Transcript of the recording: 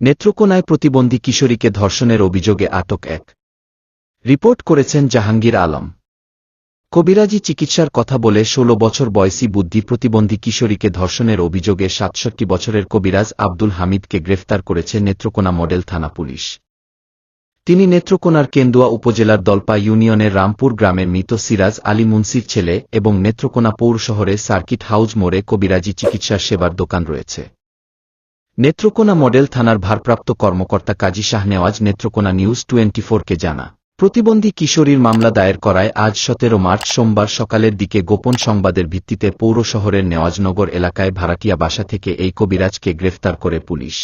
নেত্রকোনায় প্রতিবন্ধী কিশোরীকে ধর্ষণের অভিযোগে আটক এক। রিপোর্ট করেছেন জাহাঙ্গীর আলম। কবিরাজি চিকিৎসার কথা বলে ১৬ বছর বয়সী বুদ্ধি প্রতিবন্ধী কিশোরীকে ধর্ষণের অভিযোগে সাতষট্টি বছরের কবিরাজ আব্দুল হামিদকে গ্রেফতার করেছে নেত্রকোনা মডেল থানা পুলিশ। তিনি নেত্রকোনার কেন্দুয়া উপজেলার দলপা ইউনিয়নের রামপুর গ্রামের মৃত সিরাজ আলী মুন্সির ছেলে এবং নেত্রকোনা পৌর শহরে সার্কিট হাউস মোড়ে কবিরাজি চিকিৎসা সেবার দোকান রয়েছে। নেত্রকোনা মডেল থানার ভারপ্রাপ্ত কর্মকর্তা কাজী শাহনেওয়াজ নেত্রকোনা নিউজ টোয়েন্টি ফোরকে জানা, প্রতিবন্ধী কিশোরীর মামলা দায়ের করায় আজ সতেরো মার্চ সোমবার সকালের দিকে গোপন সংবাদের ভিত্তিতে পৌর শহরের নেওয়াজনগর এলাকায় ভাড়াটিয়া বাসা থেকে এই কবিরাজকে গ্রেফতার করে পুলিশ।